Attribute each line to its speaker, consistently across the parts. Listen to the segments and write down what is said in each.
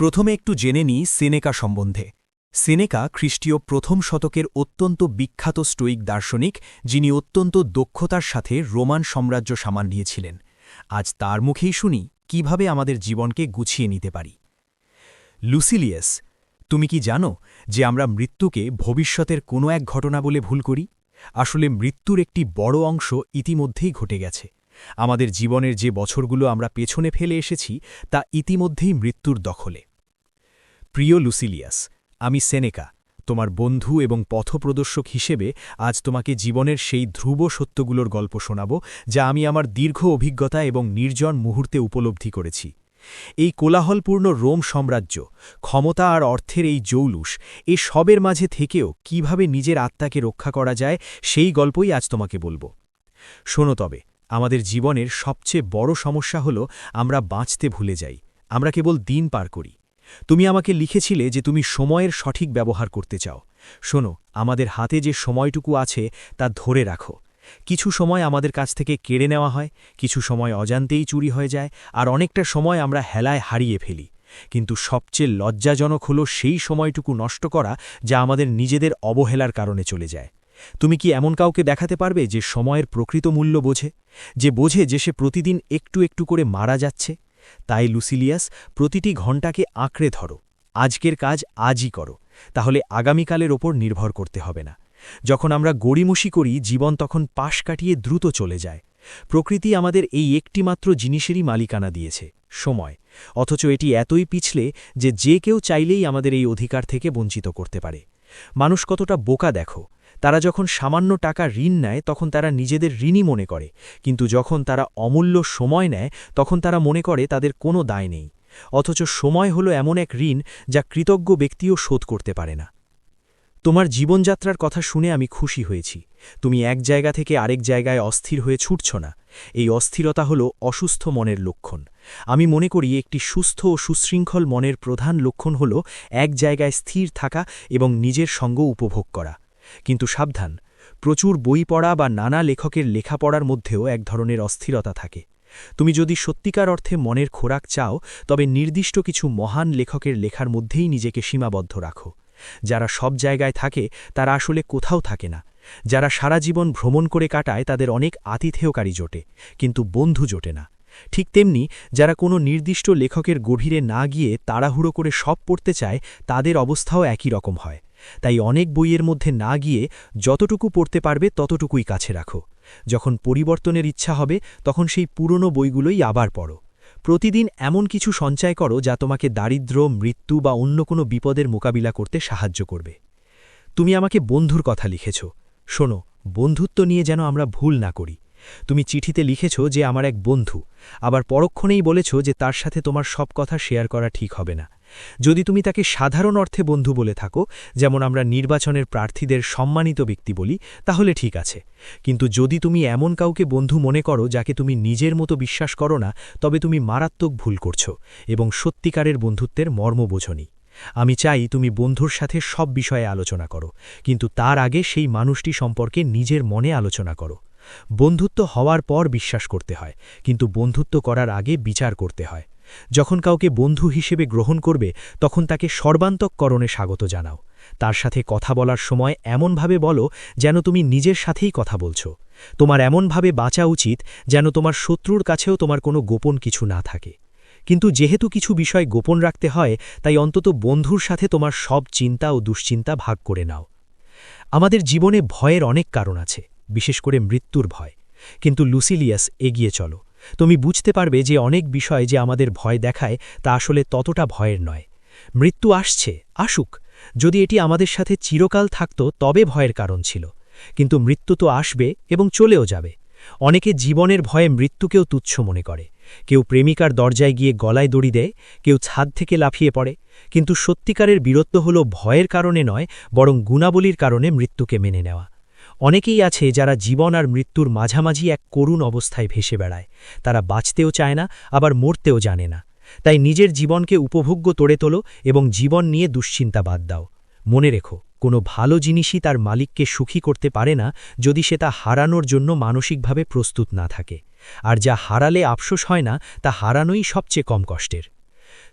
Speaker 1: প্রথমে একটু জেনে নিই সেনেকা সম্বন্ধে। সেনেকা খ্রিস্টীয় প্রথম শতকের অত্যন্ত বিখ্যাত স্টোইক দার্শনিক, যিনি অত্যন্ত দক্ষতার সাথে রোমান সাম্রাজ্য সামান নিয়েছিলেন আজ তার মুখেই শুনি, কীভাবে আমাদের জীবনকে গুছিয়ে নিতে পারি। লুসিলিয়াস, তুমি কি জানো যে আমরা মৃত্যুকে ভবিষ্যতের কোনো এক ঘটনা বলে ভুল করি? আসলে মৃত্যুর একটি বড় অংশ ইতিমধ্যেই ঘটে গেছে। আমাদের জীবনের যে বছরগুলো আমরা পেছনে ফেলে এসেছি, তা ইতিমধ্যেই মৃত্যুর দখলে। প্রিয় লুসিলিয়াস, আমি সেনেকা, তোমার বন্ধু এবং পথপ্রদর্শক হিসেবে আজ তোমাকে জীবনের সেই ধ্রুব সত্যগুলোর গল্প শোনাব যা আমি আমার দীর্ঘ অভিজ্ঞতা এবং নির্জন মুহূর্তে উপলব্ধি করেছি। এই কোলাহলপূর্ণ রোম সাম্রাজ্য, ক্ষমতা আর অর্থের এই জৌলুস, এ সবের মাঝে থেকেও কীভাবে নিজের আত্মাকে রক্ষা করা যায় সেই গল্পই আজ তোমাকে বলব। শোনো তবে, আমাদের জীবনের সবচেয়ে বড় সমস্যা হল আমরা বাঁচতে ভুলে যাই, আমরা কেবল দিন পার করি। তুমি আমাকে লিখেছিলে যে তুমি সময়ের সঠিক ব্যবহার করতে চাও। শোনো, আমাদের হাতে যে সময়টুকু আছে তা ধরে রাখো। কিছু সময় আমাদের কাছ থেকে কেড়ে নেওয়া হয়, কিছু সময় অজান্তেই চুরি হয়ে যায়, আর অনেকটা সময় আমরা হেলায় হারিয়ে ফেলি। কিন্তু সবচেয়ে লজ্জাজনক হল সেই সময়টুকু নষ্ট করা যা আমাদের নিজেদের অবহেলার কারণে চলে যায়। তুমি কি এমন কাউকে দেখাতে পারবে যে সময়ের প্রকৃত মূল্য বোঝে? যে বোঝে যে সে প্রতিদিন একটু একটু করে মারা যাচ্ছে? তাই লুসিলিয়াস, প্রতিটি ঘণ্টাকে আঁকড়ে ধরো, আজকের কাজ আজই করো, তাহলে আগামীকালের ওপর নির্ভর করতে হবে না। যখন আমরা গড়িমসি করি, জীবন তখন পাশ কাটিয়ে দ্রুত চলে যায়। প্রকৃতি আমাদের এই একটিমাত্র জিনিসেরই মালিকানা দিয়েছে, সময়। অথচ এটি এতই পিছলে যে যে কেউ চাইলেই আমাদের এই অধিকার থেকে বঞ্চিত করতে পারে। মানুষ কতটা বোকা দেখো তারা যখন সামান্য টাকা ঋণ নেয়, তখন তারা নিজেদের ঋণই মনে করে। কিন্তু যখন তারা অমূল্য সময় নেয়, তখন তারা মনে করে তাদের কোনো দায় নেই। অথচ সময় হলো এমন এক ঋণ যা কৃতজ্ঞ ব্যক্তিও শোধ করতে পারে না। তোমার জীবনযাত্রার কথা শুনে আমি খুশি হয়েছি। তুমি এক জায়গা থেকে আরেক জায়গায় অস্থির হয়ে ছুটছ না। এই অস্থিরতা হল অসুস্থ মনের লক্ষণ। আমি মনে করি একটি সুস্থ ও সুশৃঙ্খল মনের প্রধান লক্ষণ হল এক জায়গায় স্থির থাকা এবং নিজের সঙ্গ উপভোগ করা। কিন্তু সাবধান, প্রচুর বই পড়া বা নানা লেখকের লেখাপড়ার মধ্যেও এক ধরনের অস্থিরতা থাকে। তুমি যদি সত্যিকার অর্থে মনের খোরাক চাও, তবে নির্দিষ্ট কিছু মহান লেখকের লেখার মধ্যেই নিজেকে সীমাবদ্ধ রাখো। যারা সব জায়গায় থাকে, তারা আসলে কোথাও থাকে না। যারা সারা জীবন ভ্রমণ করে কাটায়, তাদের অনেক আতিথেয়কারী জোটে, কিন্তু বন্ধু জোটে না। ঠিক তেমনি, যারা কোনো নির্দিষ্ট লেখকের গভীরে না গিয়ে তাড়াহুড়ো করে সব পড়তে চায়, তাদের অবস্থাও একই রকম হয়। তাই অনেক বইয়ের মধ্যে না গিয়ে যতটুকু পড়তে পারবে ততটুকুই কাছে রাখো। যখন পরিবর্তনের ইচ্ছা হবে, তখন সেই পুরনো বইগুলোই আবার পড়ো। প্রতিদিন এমন কিছু সঞ্চয় করো যা তোমাকে দারিদ্র, মৃত্যু বা অন্য কোনো বিপদের মোকাবিলা করতে সাহায্য করবে। তুমি আমাকে বন্ধুর কথা লিখেছ। শোনো, বন্ধুত্ব নিয়ে যেন আমরা ভুল না করি। তুমি চিঠিতে লিখেছ যে আমার এক বন্ধু। আবার পরক্ষণেই বলেছ যে তার সাথে তোমার সব কথা শেয়ার করা ঠিক হবে না। যদি তুমি তাকে সাধারণ অর্থে বন্ধু বলে থাকো, যেমন আমরা নির্বাচনের প্রার্থীদের সম্মানিত ব্যক্তি বলি, তাহলে ঠিক আছে। কিন্তু যদি তুমি এমন কাউকে বন্ধু মনে করো যাকে তুমি নিজের মতো বিশ্বাস করো না, তবে তুমি মারাত্মক ভুল করছ এবং সত্যিকারের বন্ধুত্বের মর্ম বোঝনি আমি চাই তুমি বন্ধুর সাথে সব বিষয়ে আলোচনা করো, কিন্তু তার আগে সেই মানুষটি সম্পর্কে নিজের মনে আলোচনা করো। বন্ধুত্ব হওয়ার পর বিশ্বাস করতে হয়, কিন্তু বন্ধুত্ব করার আগে বিচার করতে হয়। যখন কাউকে বন্ধু হিসেবে গ্রহণ করবে, তখন তাকে সর্বান্তককরণে স্বাগত জানাও। তার সাথে কথা বলার সময় এমনভাবে বলো যেন তুমি নিজের সাথেই কথা বলছ। তোমার এমনভাবে বাঁচা উচিত যেন তোমার শত্রুর কাছেও তোমার কোনো গোপন কিছু না থাকে। কিন্তু যেহেতু কিছু বিষয় গোপন রাখতে হয়, তাই অন্তত বন্ধুর সাথে তোমার সব চিন্তা ও দুশ্চিন্তা ভাগ করে নাও। আমাদের জীবনে ভয়ের অনেক কারণ আছে, বিশেষ করে মৃত্যুর ভয়। কিন্তু লুসিলিয়াস এগিয়ে চলো। তুমি বুঝতে পারবে যে অনেক বিষয় যে আমাদের ভয় দেখায় তা আসলে ততটা ভয়ের নয়। মৃত্যু আসছে, আসুক। যদি এটি আমাদের সাথে চিরকাল থাকত, তবে ভয়ের কারণ ছিল। কিন্তু মৃত্যু তো আসবে এবং চলেও যাবে। অনেকে জীবনের ভয়ে মৃত্যুকেও তুচ্ছ মনে করে। কেউ প্রেমিকার দরজায় গিয়ে গলায় দড়ি দেয়, কেউ ছাদ থেকে লাফিয়ে পড়ে। কিন্তু সত্যিকারের বীরত্ব হল ভয়ের কারণে নয়, বরং গুণাবলীর কারণে মৃত্যুকে মেনে নেওয়া। অনেকেই আছে যারা জীবন আর মৃত্যুর মাঝামাঝি এক করুণ অবস্থায় ভেসে বেড়ায়। তারা বাঁচতেও চায় না, আবার মরতেও জানে না। তাই নিজের জীবনকে উপভোগ্য তোড়ে তোলো এবং জীবন নিয়ে দুশ্চিন্তা বাদ দাও। মনে রেখো, কোনো ভালো জিনিসই তার মালিককে সুখী করতে পারে না যদি সে তা হারানোর জন্য মানসিকভাবে প্রস্তুত না থাকে। আর যা হারালে আফসোস হয় না, তা হারানোই সবচেয়ে কম কষ্টের।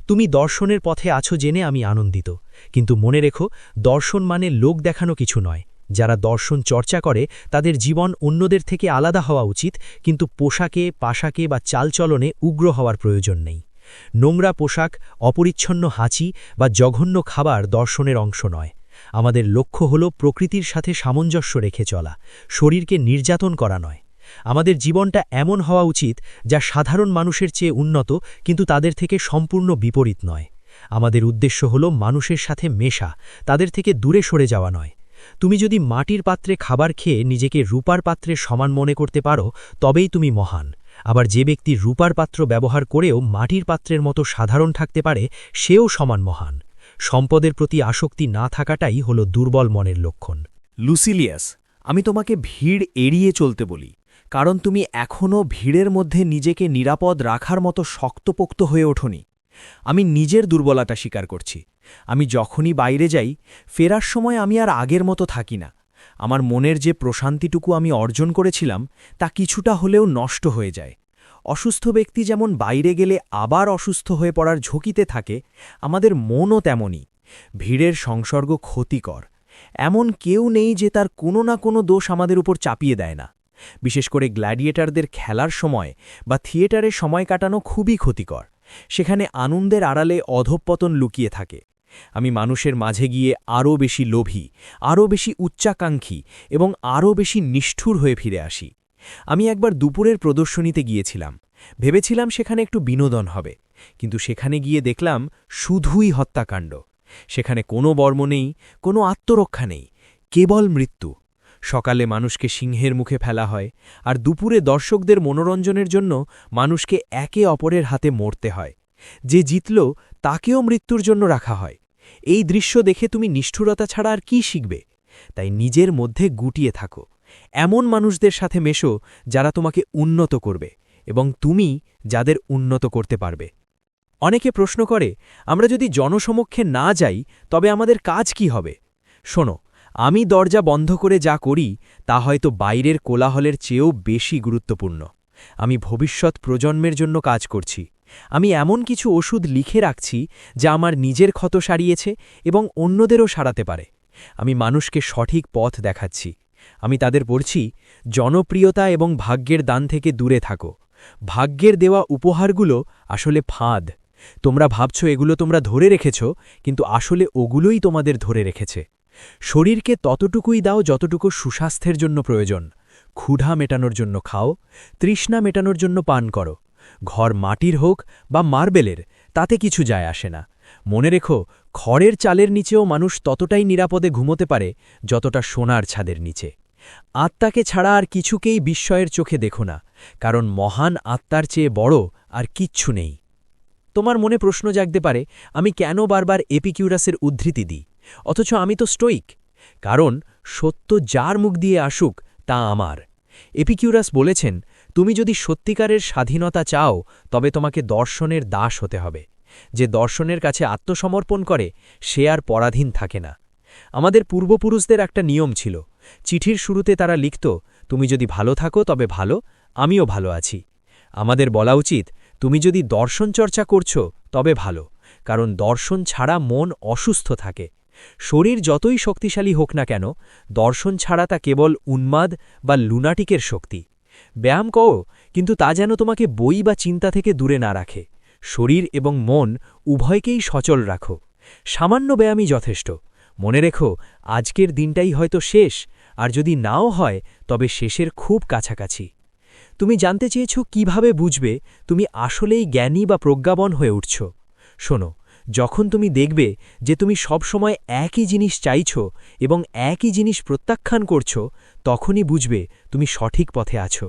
Speaker 2: তুমি দর্শনের পথে আছো জেনে আমি আনন্দিত। কিন্তু মনে রেখো, দর্শন মানে লোক দেখানো কিছু নয়। যারা দর্শন চর্চা করে, তাদের জীবন অন্যদের থেকে আলাদা হওয়া উচিত, কিন্তু পোশাকে, পাশাকে বা চালচলনে উগ্র হওয়ার প্রয়োজন নেই। নোংরা পোশাক, অপরিচ্ছন্ন হাঁচি বা জঘন্য খাবার দর্শনের অংশ নয়। আমাদের লক্ষ্য হল প্রকৃতির সাথে সামঞ্জস্য রেখে চলা, শরীরকে নির্যাতন করা নয়। আমাদের জীবনটা এমন হওয়া উচিত যা সাধারণ মানুষের চেয়ে উন্নত, কিন্তু তাদের থেকে সম্পূর্ণ বিপরীত নয়। আমাদের উদ্দেশ্য হল মানুষের সাথে মেশা, তাদের থেকে দূরে সরে যাওয়া নয়। তুমি যদি মাটির পাত্রে খাবার খেয়ে নিজেকে রূপার পাত্রে সমান মনে করতে পারো, তবেই তুমি মহান। আবার যে ব্যক্তি রূপার পাত্র ব্যবহার করেও মাটির পাত্রের মতো সাধারণ থাকতে পারে, সেও সমান মহান। সম্পদের প্রতি আসক্তি না থাকাটাই হল দুর্বল মনের লক্ষণ।
Speaker 1: লুসিলিয়াস, আমি তোমাকে ভিড় এড়িয়ে চলতে বলি, কারণ তুমি এখনও ভিড়ের মধ্যে নিজেকে নিরাপদ রাখার মতো শক্তপোক্ত হয়ে ওঠনি। আমি নিজের দুর্বলতা স্বীকার করছি। আমি যখনই বাইরে যাই, ফেরার সময় আমি আর আগের মতো থাকি না। আমার মনের যে প্রশান্তিটুকু আমি অর্জন করেছিলাম, তা কিছুটা হলেও নষ্ট হয়ে যায়। অসুস্থ ব্যক্তি যেমন বাইরে গেলে আবার অসুস্থ হয়ে পড়ার ঝুঁকিতে থাকে, আমাদের মনও তেমনই। ভিড়ের সংসর্গ ক্ষতিকর। এমন কেউ নেই যে তার কোনো না কোনো দোষ আমাদের উপর চাপিয়ে দেয় না। বিশেষ করে গ্ল্যাডিয়েটারদের খেলার সময় বা থিয়েটারে সময় কাটানো খুবই ক্ষতিকর। সেখানে আনন্দের আড়ালে অধঃপতন লুকিয়ে থাকে। আমি মানুষের মাঝে গিয়ে আরও বেশি লোভী, আরও বেশি উচ্চাকাঙ্ক্ষী এবং আরও বেশি নিষ্ঠুর হয়ে ফিরে আসি। আমি একবার দুপুরের প্রদর্শনীতে গিয়েছিলাম। ভেবেছিলাম সেখানে একটু বিনোদন হবে, কিন্তু সেখানে গিয়ে দেখলাম শুধুই হত্যাকাণ্ড। সেখানে কোনো বর্ম নেই, কোনো আত্মরক্ষা নেই, কেবল মৃত্যু। সকালে মানুষকে সিংহের মুখে ফেলা হয়, আর দুপুরে দর্শকদের মনোরঞ্জনের জন্য মানুষকে একে অপরের হাতে মরতে হয়। যে জিতল, তাকেও মৃত্যুর জন্য রাখা হয়। এই দৃশ্য দেখে তুমি নিষ্ঠুরতা ছাড়া আর কি শিখবে? তাই নিজের মধ্যে গুটিয়ে থাকো। এমন মানুষদের সাথে মেশো যারা তোমাকে উন্নত করবে এবং তুমি যাদের উন্নত করতে পারবে। অনেকে প্রশ্ন করে, আমরা যদি জনসমক্ষে না যাই, তবে আমাদের কাজ কি হবে? শোনো আমি দরজা বন্ধ করে যা করি, তা হয়তো বাইরের কোলাহলের চেয়েও বেশি গুরুত্বপূর্ণ। আমি ভবিষ্যৎ প্রজন্মের জন্য কাজ করছি। আমি এমন কিছু ওষুধ লিখে রাখছি, যা আমার নিজের ক্ষত সারিয়েছে এবং অন্যদেরও সারাতে পারে। আমি মানুষকে সঠিক পথ দেখাচ্ছি। আমি তাদের পড়ছি জনপ্রিয়তা এবং ভাগ্যের দান থেকে দূরে থাকো। ভাগ্যের দেওয়া উপহারগুলো আসলে ফাঁদ। তোমরা ভাবছ এগুলো তোমরা ধরে রেখেছ, কিন্তু আসলে ওগুলোই তোমাদের ধরে রেখেছে। শরীরকে ততটুকুই দাও যতটুকু সুস্বাস্থ্যের জন্য প্রয়োজন। ক্ষুধা মেটানোর জন্য খাও, তৃষ্ণা মেটানোর জন্য পান করো। ঘর মাটির হোক বা মার্বেলের, তাতে কিছু যায় আসে না। মনে রেখো, খড়ের চালের নিচেও মানুষ ততটাই নিরাপদে ঘুমোতে পারে যতটা সোনার ছাদের নিচে। আত্মাকে ছাড়া আর কিছুকেই বিস্ময়ের চোখে দেখো না, কারণ মহান আত্মার চেয়ে বড় আর কিচ্ছু নেই। তোমার মনে প্রশ্ন জাগতে পারে, আমি কেন বারবার এপিকিউরাসের উদ্ধৃতি দিই? অথচ আমি তো স্টোইক। কারণ সত্য যার মুখ দিয়ে আসুক, তা আমার। এপিকিউরাস বলেছেন, তুমি যদি সত্যিকারের স্বাধীনতা চাও, তবে তোমাকে দর্শনের দাস হতে হবে। যে দর্শনের কাছে আত্মসমর্পণ করে, সে আর পরাধীন থাকে না। আমাদের পূর্বপুরুষদের একটা নিয়ম ছিল। চিঠির শুরুতে তারা লিখত, তুমি যদি ভালো থাকো, তবে ভালো, আমিও ভালো আছি। আমাদের বলা উচিত, তুমি যদি দর্শন চর্চা করছ, তবে ভালো। কারণ দর্শন ছাড়া মন অসুস্থ থাকে। শরীর যতই শক্তিশালী হোক না কেন, দর্শন ছাড়া তা কেবল উন্মাদ বা লুনাটিকের শক্তি। ব্যায়াম কও, কিন্তু তা যেন তোমাকে বই বা চিন্তা থেকে দূরে না রাখে। শরীর এবং মন উভয়কেই সচল রাখো। সামান্য ব্যায়ামই যথেষ্ট। মনে রেখো, আজকের দিনটাই হয়তো শেষ, আর যদি নাও হয়, তবে শেষের খুব কাছাকাছি। তুমি জানতে চেয়েছ কীভাবে বুঝবে, তুমি আসলেই জ্ঞানী বা প্রজ্ঞাবন হয়ে উঠছ। শোনো যখন তুমি দেখবে যে তুমি সবসময় একই জিনিস চাইছ এবং একই জিনিস প্রত্যাখ্যান করছ, তখনই বুঝবে তুমি সঠিক পথে আছো।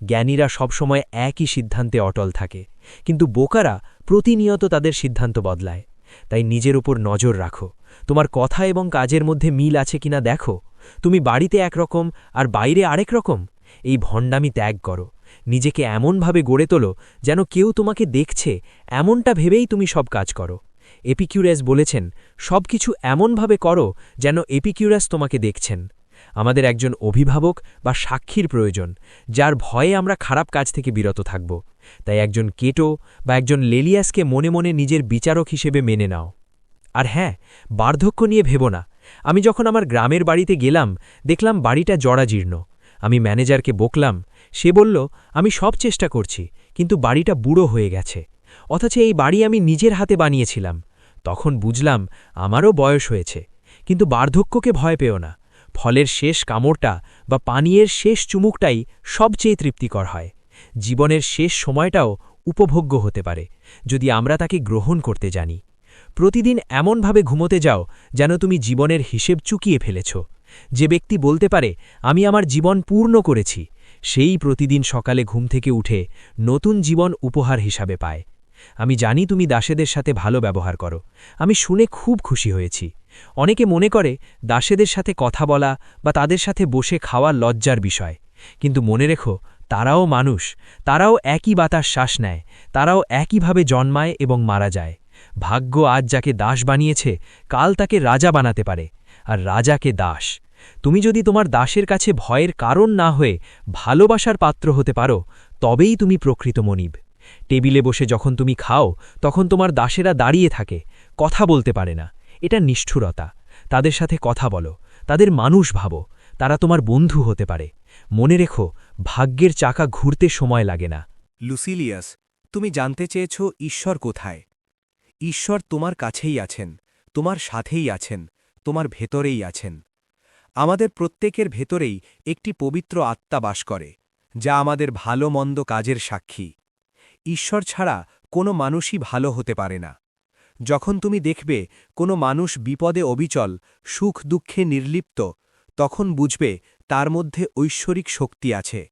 Speaker 1: জ্ঞানীরা সবসময় একই সিদ্ধান্তে অটল থাকে, কিন্তু বোকারা প্রতিনিয়ত তাদের সিদ্ধান্ত বদলায়। তাই নিজের উপর নজর রাখো। তোমার কথা এবং কাজের মধ্যে মিল আছে কিনা দেখো। তুমি বাড়িতে একরকম আর বাইরে আরেক রকম? এই ভণ্ডামি ত্যাগ করো। নিজেকে এমনভাবে গড়ে তোলো যেন কেউ তোমাকে দেখছে, এমনটা ভেবেই তুমি সব কাজ করো। এপিকিউরাস বলেছেন সব কিছু এমনভাবে করো যেন এপিকিউরাস তোমাকে দেখছেন।
Speaker 2: আমাদের একজন অভিভাবক বা সাক্ষীর প্রয়োজন, যার ভয়ে আমরা খারাপ কাজ থেকে বিরত থাকব। তাই একজন কেটো বা একজন লেলিয়াসকে মনে মনে নিজের বিচারক হিসেবে মেনে নাও। আর হ্যাঁ বার্ধক্য নিয়ে ভেব না। আমি যখন আমার গ্রামের বাড়িতে গেলাম, দেখলাম বাড়িটা জরাজীর্ণ। আমি ম্যানেজারকে বকলাম। সে বলল, আমি সব চেষ্টা করছি, কিন্তু বাড়িটা বুড়ো হয়ে গেছে। অথচ এই বাড়ি আমি নিজের হাতে বানিয়েছিলাম। তখন বুঝলাম আমারও বয়স হয়েছে, কিন্তু বার্ধক্যকে ভয় পেও না। ফলের শেষ কামড়টা বা পানীয়ের শেষ চুমুকটাই সবচেয়ে তৃপ্তিকর হয়। জীবনের শেষ সময়টাও উপভোগ্য হতে পারে, যদি আমরা তাকে গ্রহণ করতে জানি। প্রতিদিন এমনভাবে ঘুমোতে যাও যেন তুমি জীবনের হিসেব চুকিয়ে ফেলেছ। যে ব্যক্তি বলতে পারে, আমি আমার জীবন পূর্ণ করেছি সেই প্রতিদিন সকালে ঘুম থেকে উঠে নতুন জীবন উপহার হিসাবে পায়। আমি জানি তুমি দাসেদের সাথে ভালো ব্যবহার করো। আমি শুনে খুব খুশি হয়েছি। অনেকে মনে করে দাসেদের সাথে কথা বলা বা তাদের সাথে বসে খাওয়া লজ্জার বিষয়। কিন্তু মনে রেখো, তারাও মানুষ, তারাও একই বাতাস শ্বাস নেয়, তারাও একইভাবে জন্মায় এবং মারা যায়। ভাগ্য আজ যাকে দাস বানিয়েছে, কাল তাকে রাজা বানাতে পারে, আর রাজাকে দাস। তুমি যদি তোমার দাসের কাছে ভয়ের কারণ না হয়ে ভালোবাসার পাত্র হতে পারো, তবেই তুমি প্রকৃত মনিব। টেবিলে বসে যখন তুমি খাও, তখন তোমার দাসেরা দাঁড়িয়ে থাকে, কথা বলতে পারে না। এটা নিষ্ঠুরতা। তাদের সাথে কথা বলো, তাদের মানুষ ভাবো, তারা তোমার বন্ধু হতে পারে। মনে রেখো, ভাগ্যের চাকা ঘুরতে সময় লাগে না।
Speaker 1: লুসিলিয়াস, তুমি জানতে চেয়েছ ঈশ্বর কোথায়। ঈশ্বর তোমার কাছেই আছেন, তোমার সাথেই আছেন, তোমার ভেতরেই আছেন। আমাদের প্রত্যেকের ভেতরেই একটি পবিত্র আত্মা বাস করে, যা আমাদের ভালো মন্দ কাজের সাক্ষী। ঈশ্বর ছাড়া কোনো মানুষই ভালো হতে পারে না। যখন তুমি দেখবে কোনো মানুষ বিপদে অবিচল, সুখ দুঃখে নির্লিপ্ত, তখন বুঝবে তার মধ্যে ঐশ্বরিক শক্তি আছে।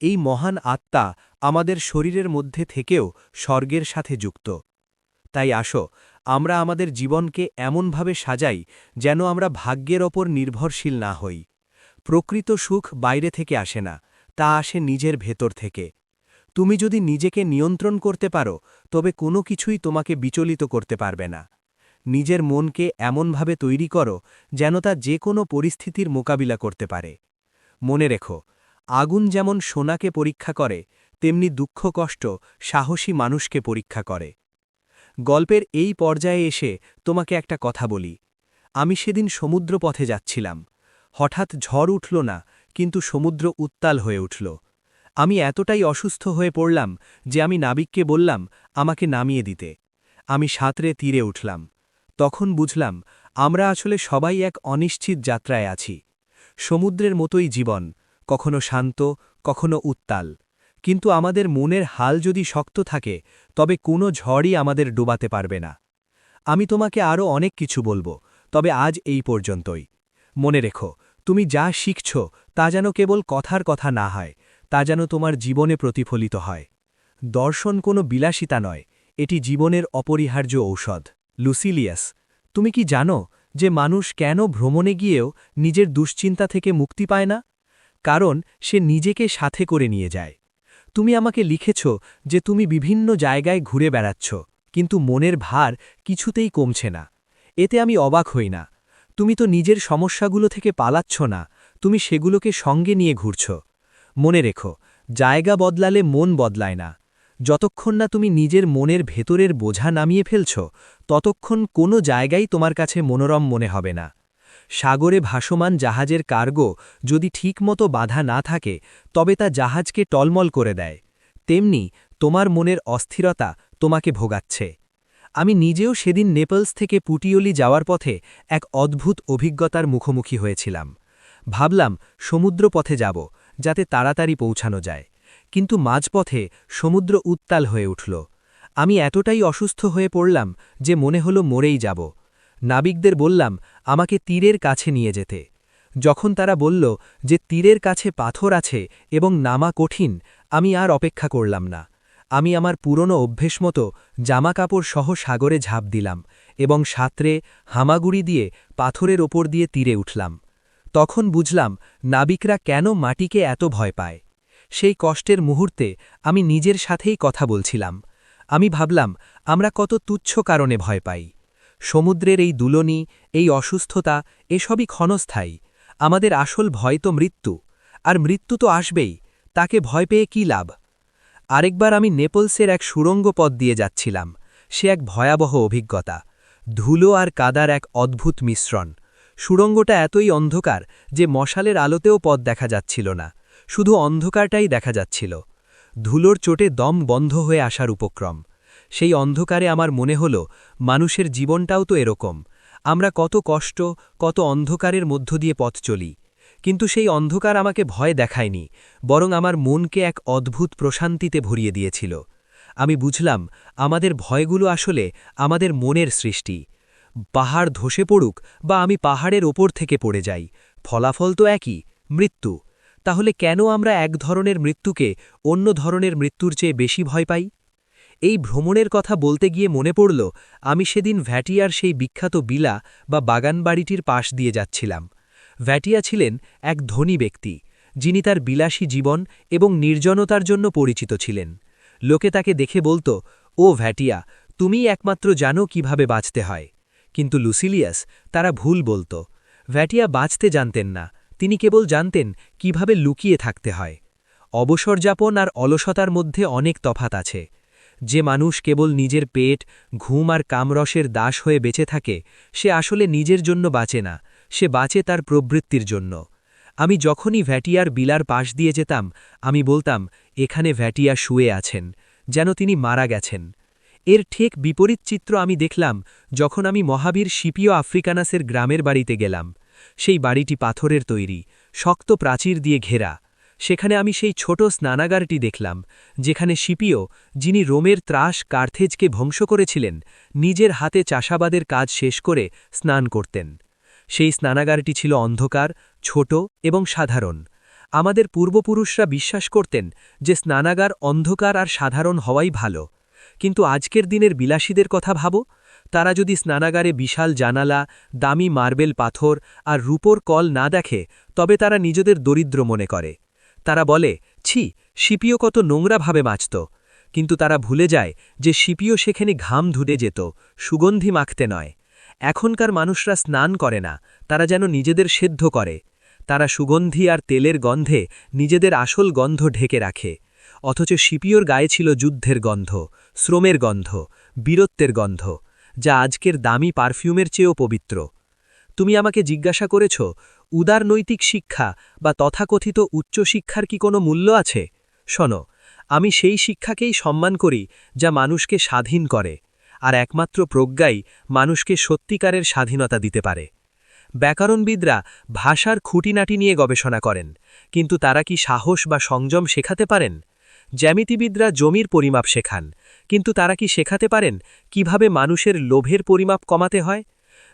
Speaker 1: এই মহান আত্মা আমাদের শরীরের মধ্যে থেকেও স্বর্গের সাথে যুক্ত। তাই আসো, আমরা আমাদের জীবনকে এমনভাবে সাজাই যেন আমরা ভাগ্যের ওপর নির্ভরশীল না হই। প্রকৃত সুখ বাইরে থেকে আসে না, তা আসে নিজের ভেতর থেকে। তুমি যদি নিজেকে নিয়ন্ত্রণ করতে পারো, তবে কোনো কিছুই তোমাকে বিচলিত করতে পারবে না। নিজের মনকে এমনভাবে তৈরি করো, যেন তা যে কোনো পরিস্থিতির মোকাবিলা করতে পারে। মনে রেখো, আগুন যেমন সোনাকে পরীক্ষা করে, তেমনি দুঃখ, কষ্ট, সাহসী মানুষকে পরীক্ষা করে। গল্পের এই পর্যায়ে এসে তোমাকে একটা কথা বলি। আমি সেদিন সমুদ্র পথে যাচ্ছিলাম। হঠাৎ ঝড় উঠল না, কিন্তু সমুদ্র উত্তাল হয়ে উঠল। আমি এতটাই অসুস্থ হয়ে পড়লাম যে আমি নাবিককে বললাম, আমাকে নামিয়ে দিতে। আমি সাঁতরে তীরে উঠলাম। তখন বুঝলাম, আমরা আসলে সবাই এক অনিশ্চিত যাত্রায় আছি। সমুদ্রের মতোই জীবন, কখনো শান্ত, কখনো উত্তাল। কিন্তু আমাদের মনের হাল যদি শক্ত থাকে, তবে কোনো ঝড়ই আমাদের ডুবাতে পারবে না। আমি তোমাকে আরও অনেক কিছু বলব, তবে আজ এই পর্যন্তই। মনে রেখো, তুমি যা শিখছ, তা যেন কেবল কথার কথা না হয় তা যেন তোমার জীবনে প্রতিফলিত হয়। দর্শন কোনো বিলাসিতা নয়, এটি জীবনের অপরিহার্য ঔষধ। লুসিলিয়াস, তুমি কি জানো যে মানুষ কেন ভ্রমণে গিয়েও নিজের দুশ্চিন্তা থেকে মুক্তি পায় না? কারণ সে নিজেকে সাথে করে নিয়ে যায়। তুমি আমাকে লিখেছ যে তুমি বিভিন্ন জায়গায় ঘুরে বেড়াচ্ছ, কিন্তু মনের ভার কিছুতেই কমছে না। এতে আমি অবাক হই না। তুমি তো নিজের সমস্যাগুলো থেকে পালাচ্ছ না, তুমি সেগুলোকে সঙ্গে নিয়ে ঘুরছ। মনে রেখো, জায়গা বদলালে মন বদলায় না। যতক্ষণ না তুমি নিজের মনের ভেতরের বোঝা নামিয়ে ফেলছ, ততক্ষণ কোনো জায়গাই তোমার কাছে মনোরম মনে হবে না। সাগরে ভাসমান জাহাজের কার্গো যদি ঠিকমতো বাধা না থাকে, তবে তা জাহাজকে টলমল করে দেয়। তেমনি তোমার মনের অস্থিরতা তোমাকে ভোগাচ্ছে। আমি নিজেও সেদিন নেপলস থেকে পুটিওলি যাওয়ার পথে এক অদ্ভুত অভিজ্ঞতার মুখোমুখি হয়েছিলাম। ভাবলাম সমুদ্র পথে যাব যাতে তাড়াতাড়ি পৌঁছানো যায়। কিন্তু মাঝপথে সমুদ্র উত্তাল হয়ে উঠল। আমি এতটাই অসুস্থ হয়ে পড়লাম যে মনে হলো মরেই যাব। নাবিকদের বললাম, আমাকে তীরের কাছে নিয়ে যেতে। যখন তারা বলল যে তীরের কাছে পাথর আছে এবং নামা কঠিন, আমি আর অপেক্ষা করলাম না। আমি আমার পুরনো অভ্যেস মতো জামাকাপড় সহ সাগরে ঝাঁপ দিলাম এবং সাঁতরে হামাগুড়ি দিয়ে পাথরের ওপর দিয়ে তীরে উঠলাম। তখন বুঝলাম নাবিকরা কেন মাটিকে এত ভয় পায়। সেই কষ্টের মুহূর্তে আমি নিজের সাথেই কথা বলছিলাম। আমি ভাবলাম, আমরা কত তুচ্ছ কারণে ভয় পাই। সমুদ্রের এই দুলনি, এই অসুস্থতা, এসবই ক্ষণস্থায়ী।
Speaker 2: আমাদের আসল ভয় তো মৃত্যু। আর মৃত্যু তো আসবেই, তাকে ভয় পেয়ে কি লাভ? আরেকবার আমি নেপলসের এক সুড়ঙ্গ পথ দিয়ে যাচ্ছিলাম। সে এক ভয়াবহ অভিজ্ঞতা। ধুলো আর কাদার এক অদ্ভুত মিশ্রণ। সুড়ঙ্গটা এতই অন্ধকার যে মশালের আলোতেও পথ দেখা যাচ্ছিল না, শুধু অন্ধকারটাই দেখা যাচ্ছিল। ধুলোর চোটে দম বন্ধ হয়ে আসার উপক্রম। সেই অন্ধকারে আমার মনে হল, মানুষের জীবনটাও তো এরকম। আমরা কত কষ্ট, কত অন্ধকারের মধ্য দিয়ে পথ চলি। কিন্তু সেই অন্ধকার আমাকে ভয় দেখায়নি, বরং আমার মনকে এক অদ্ভুত প্রশান্তিতে ভরিয়ে দিয়েছিল। আমি বুঝলাম, আমাদের ভয়গুলো আসলে আমাদের মনের সৃষ্টি। পাহাড় ধসে পড়ুক বা আমি পাহাড়ের ওপর থেকে পড়ে যাই, ফলাফল তো একই, মৃত্যু। তাহলে কেন আমরা এক ধরনের মৃত্যুকে অন্য ধরনের মৃত্যুর চেয়ে বেশি ভয় পাই? এই ভ্রমণের কথা বলতে গিয়ে মনে পড়ল, আমি সেদিন ভ্যাটিয়ার সেই বিখ্যাত বিলা বা বাগান বাড়িটির পাশ দিয়ে যাচ্ছিলাম। ভ্যাটিয়া ছিলেন এক ধনী ব্যক্তি, যিনি তার বিলাসী জীবন এবং নির্জনতার জন্য পরিচিত ছিলেন। লোকে তাকে দেখে বলতো, ও ভ্যাটিয়া তুমি একমাত্র জানো কীভাবে বাঁচতে হয়। কিন্তু লুসিলিয়াস তারা ভুল বলত। ভ্যাটিয়া বাঁচতে জানতেন না, তিনি কেবল জানতেন কীভাবে লুকিয়ে থাকতে হয়। অবসরযাপন আর অলসতার মধ্যে অনেক তফাত আছে। যে মানুষ কেবল নিজের পেট, ঘুম আর কামরসের দাস হয়ে বেঁচে থাকে, সে আসলে নিজের জন্য বাঁচে না, সে বাঁচে তার প্রবৃত্তির জন্য। আমি যখনই ভ্যাটিয়ার বিলার পাশ দিয়ে যেতাম, আমি বলতাম, এখানে ভ্যাটিয়া শুয়ে আছেন যেন তিনি মারা গেছেন। এর ঠিক বিপরীত চিত্র আমি দেখলাম যখন আমি মহাবীর শিপিও আফ্রিকানাসের গ্রামের বাড়িতে গেলাম। সেই বাড়িটি পাথরের তৈরি, শক্ত প্রাচীর দিয়ে ঘেরা। সেখানে আমি সেই ছোট স্নানাগারটি দেখলাম, যেখানে শিপিও, যিনি রোমের ত্রাস কার্থেজকে ধ্বংস করেছিলেন, নিজের হাতে চাষাবাদের কাজ শেষ করে স্নান করতেন। সেই স্নানাগারটি ছিল অন্ধকার, ছোট এবং সাধারণ। আমাদের পূর্বপুরুষরা বিশ্বাস করতেন যে স্নানাগার অন্ধকার আর সাধারণ হওয়াই ভালো। কিন্তু আজকের দিনের বিলাসীদের কথা ভাবো, তারা যদি স্নানাগারে বিশাল জানালা, দামি মার্বেল পাথর আর রূপোর কল না দেখে, তবে তারা নিজেদের দরিদ্র মনে করে। তারা বলে, ছি, শিপিও কত নোংরাভাবে মাছত কিন্তু তারা ভুলে যায় যে শিপিও সেখানে ঘাম ধুতে যেত, সুগন্ধি মাখতে নয়। এখনকার মানুষরা স্নান করে না, তারা যেন নিজেদের সেদ্ধ করে। তারা সুগন্ধি আর তেলের গন্ধে নিজেদের আসল গন্ধ ঢেকে রাখে। অথচ শিপিওর গায়ে ছিল যুদ্ধের গন্ধ, শ্রমের গন্ধ, বীরত্বের গন্ধ, যা আজকের দামি পারফিউমের চেয়েও পবিত্র। তুমি আমাকে জিজ্ঞাসা করেছ, উদার নৈতিক শিক্ষা বা তথাকথিত উচ্চশিক্ষার কি কোনো মূল্য আছে? শোনো, আমি সেই শিক্ষাকেই সম্মান করি যা মানুষকে স্বাধীন করে, আর একমাত্র প্রজ্ঞাই মানুষকে সত্যিকারের স্বাধীনতা দিতে পারে। ব্যাকরণবিদরা ভাষার খুঁটিনাটি নিয়ে গবেষণা করেন, কিন্তু তারা কি সাহস বা সংযম শেখাতে পারেন? জ্যামিতিবিদরা জমির পরিমাপ শেখান। কিন্তু তারা কি শেখাতে পারেন কীভাবে মানুষের লোভের পরিমাপ কমাতে হয়?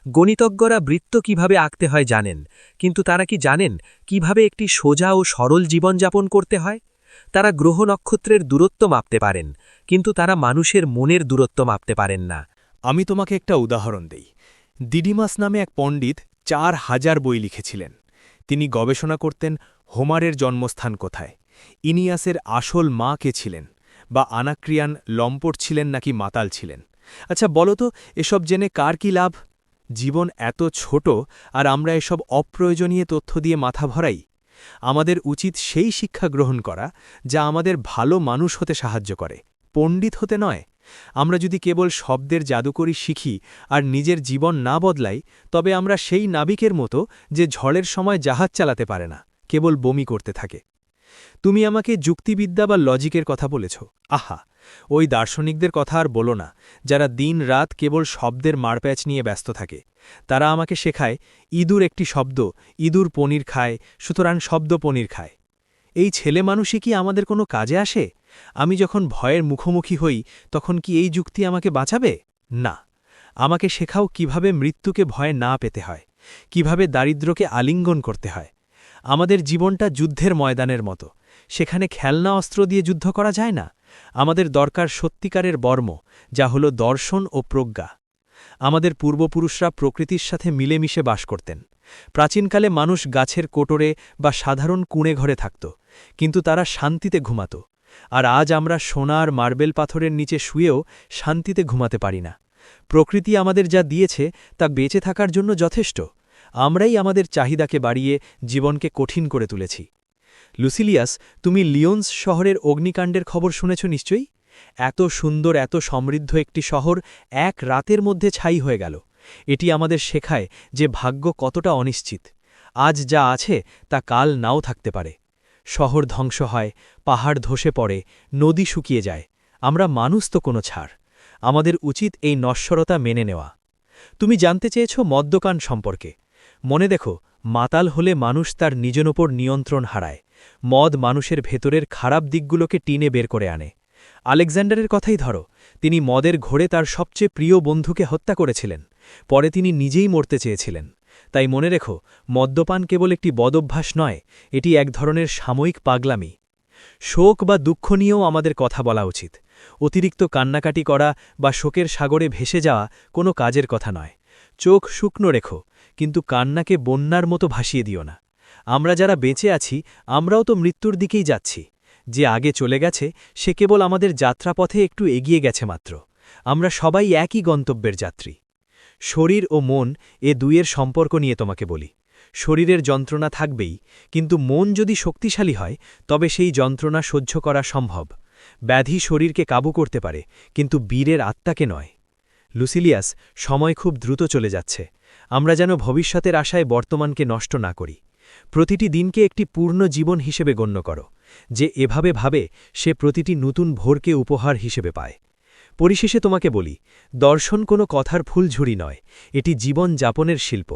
Speaker 2: গণিতজ্ঞরা বৃত্ত কীভাবে আঁকতে হয় জানেন, কিন্তু তারা কি জানেন কীভাবে একটি সোজা ও সরল জীবনযাপন করতে হয়? তারা গ্রহ নক্ষত্রের দূরত্ব মাপতে পারেন, কিন্তু তারা মানুষের মনের দূরত্ব মাপতে পারেন না।
Speaker 1: আমি তোমাকে একটা উদাহরণ দেই। দিডিমাস নামে এক পণ্ডিত চার হাজার বই লিখেছিলেন। তিনি গবেষণা করতেন হোমারের জন্মস্থান কোথায়। ইনিয়াসের আসল মা কে ছিলেন? বা আনাক্রিয়ান লম্পট ছিলেন নাকি মাতাল ছিলেন? আচ্ছা বলো তো এসব জেনে কার কি লাভ? জীবন এত ছোট, আর আমরা এসব অপ্রয়োজনীয় তথ্য দিয়ে মাথা ভরাই? আমাদের উচিত সেই শিক্ষা গ্রহণ করা, যা আমাদের ভালো মানুষ হতে সাহায্য করে। পণ্ডিত হতে নয়। আমরা যদি কেবল শব্দের জাদুকরি শিখি, আর নিজের জীবন না বদলাই, তবে আমরা সেই নাবিকের মতো যে ঝড়ের সময় জাহাজ চালাতে পারে না, কেবল বমি করতে থাকে। তুমি আমাকে যুক্তিবিদ্যা বা লজিকের কথা বলেছ। আহা, ওই দার্শনিকদের কথা আর বলো না, যারা দিন রাত কেবল শব্দের মারপ্যাচ নিয়ে ব্যস্ত থাকে। তারা আমাকে শেখায়, ইঁদুর একটি শব্দ, ইঁদুর পনির খায়, সুতরাং শব্দ পনির খায়। এই ছেলে মানুষই কি আমাদের কোনো কাজে আসে? আমি যখন ভয়ের মুখোমুখি হই, তখন কি এই যুক্তি আমাকে বাঁচাবে? না। আমাকে শেখাও কীভাবে মৃত্যুকে ভয় না পেতে হয়, কীভাবে দারিদ্রকে আলিঙ্গন করতে হয়। আমাদের জীবনটা যুদ্ধের ময়দানের মতো। সেখানে খেলনা অস্ত্র দিয়ে যুদ্ধ করা যায় না। আমাদের দরকার সত্যিকারের বর্ম, যা হল দর্শন ও প্রজ্ঞা। আমাদের পূর্বপুরুষরা প্রকৃতির সাথে মিলেমিশে বাস করতেন। প্রাচীনকালে মানুষ গাছের কোটরে বা সাধারণ কুঁড়ে ঘরে থাকত, কিন্তু তারা শান্তিতে ঘুমাত। আর আজ আমরা সোনার মার্বেল পাথরের নিচে শুয়েও শান্তিতে ঘুমাতে পারি না। প্রকৃতি আমাদের যা দিয়েছে, তা বেঁচে থাকার জন্য যথেষ্ট। আমরাই আমাদের চাহিদাকে বাড়িয়ে জীবনকে কঠিন করে তুলেছি। লুসিলিয়াস, তুমি লিওন্স শহরের অগ্নিকাণ্ডের খবর শুনেছ নিশ্চয়ই? এত সুন্দর, এত সমৃদ্ধ একটি শহর এক রাতের মধ্যে ছাই হয়ে গেল। এটি আমাদের শেখায় যে ভাগ্য কতটা অনিশ্চিত। আজ যা আছে তা কাল নাও থাকতে পারে। শহর ধ্বংস হয়, পাহাড় ধসে পড়ে, নদী শুকিয়ে যায়। আমরা মানুষ তো কোনো ছাড়। আমাদের উচিত এই নশ্বরতা মেনে নেওয়া। তুমি জানতে চেয়েছ মদ্যকান সম্পর্কে। মনে দেখো মাতাল হলে মানুষ তার নিজের ওপর নিয়ন্ত্রণ হারায়। মদ মানুষের ভেতরের খারাপ দিকগুলোকে টিনে বের করে আনে। আলেকজান্ডারের কথাই ধরো, তিনি মদের ঘোরে তার সবচেয়ে প্রিয় বন্ধুকে হত্যা করেছিলেন। পরে তিনি নিজেই মরতে চেয়েছিলেন। তাই মনে রেখো, মদ্যপান কেবল একটি বদভ্যাস নয়, এটি এক ধরনের সাময়িক পাগলামি। শোক বা দুঃখ নিয়েও আমাদের কথা বলা উচিত। অতিরিক্ত কান্নাকাটি করা বা শোকের সাগরে ভেসে যাওয়া কোনো কাজের কথা নয়। চোখ শুকনো রেখো কিন্তু কান্নাকে বন্যার মতো ভাসিয়ে দিও না। আমরা যারা বেঁচে আছি, আমরাও তো মৃত্যুর দিকেই যাচ্ছি। যে আগে চলে গেছে, সে কেবল আমাদের যাত্রাপথে একটু এগিয়ে গেছে মাত্র। আমরা সবাই একই গন্তব্যের যাত্রী। শরীর ও মন এ দুইয়ের সম্পর্ক নিয়ে তোমাকে বলি। শরীরের যন্ত্রণা থাকবেই, কিন্তু মন যদি শক্তিশালী হয়, তবে সেই যন্ত্রণা সহ্য করা সম্ভব। ব্যাধি শরীরকে কাবু করতে পারে, কিন্তু বীরের আত্মাকে নয়। লুসিলিয়াস, সময় খুব দ্রুত চলে যাচ্ছে। আমরা যেন ভবিষ্যতের আশায় বর্তমানকে নষ্ট না করি। প্রতিটি দিনকে একটি পূর্ণ জীবন হিসেবে গণ্য করো, যে এভাবে ভাবে সে প্রতিটি নতুন ভোরকে উপহার হিসেবে পায়। পরিশেষে তোমাকে বলি, দর্শন কোনো কথার ফুলঝুরি নয়, এটি জীবন যাপনের শিল্প।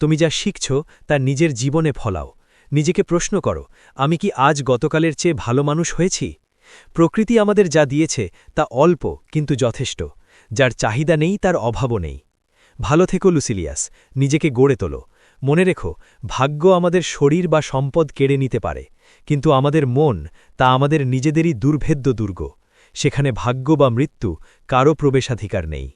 Speaker 1: তুমি যা শিখছ তা নিজের জীবনে ফলাও। নিজেকে প্রশ্ন করো, আমি কি আজ গতকালের চেয়ে ভালো মানুষ হয়েছি? প্রকৃতি আমাদের যা দিয়েছে তা অল্প কিন্তু যথেষ্ট, যার চাহিদা নেই তার অভাবও নেই। ভালো থেকো, লুসিলিয়াস, নিজেকে গড়ে তোলো। মনে রেখো, ভাগ্য আমাদের শরীর বা সম্পদ কেড়ে নিতে পারে, কিন্তু আমাদের মন তা আমাদের নিজেদেরই দুর্ভেদ্য দুর্গ। সেখানে ভাগ্য বা মৃত্যু কারও প্রবেশাধিকার নেই।